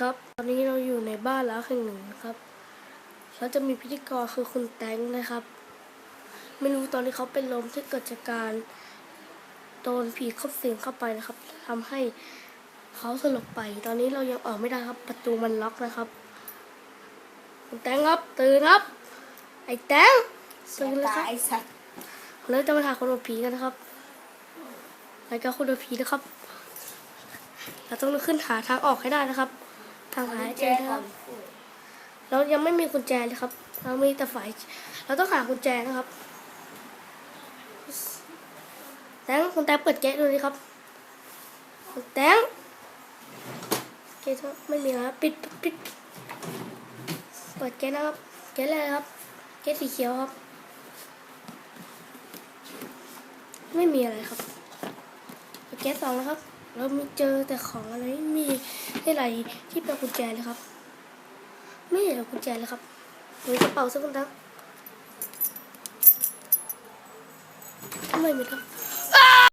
ครับ ตอนนี้เราอยู่ในบ้านแล้วแห่งหนึ่งนะครับ แล้วจะมีพิธีกรคือคุณแตงนะครับ ไม่รู้ตอนนี้เขาเป็นลมที่เกิดจากการโดนผีเข้าสิงเข้าไปนะครับทำให้เขาสลบไป ตอนนี้เรายังออกไม่ได้ครับ ประตูมันล็อกนะครับ คุณแตงครับตื่นครับ ไอ้แตงเสียตื่นแล้วตาครับไอ้สัตว์เราจะมาถ่ายคนโดนผีกันนะครับรายการคนโดนผีนะครับเราต้องขึ้นหาทางออกให้ได้นะครับ ทางหายใจนะครับ เรายังไม่มีกุญแจเลยครับ เรามีแต่ไฟเราต้องหากุญแจนะครับแตงคุณแตงเปิดแก๊สดูดิครับคุณแตงแก๊สไม่มีแล้วปิดปิดเปิดแก๊สนะครับแก๊สอะไรครับแก๊สสีเขียวครับ ไม่มีอะไรครับเปิดแก๊สสองแล้วครับ เรามีเจอแต่ของอะไรไม่มีอะไรที่เป็นกุญแจเลยครับ ไม่เห็นกุญแจเลยครับมีกระเป๋าสักคนตั้งไม่มีครับ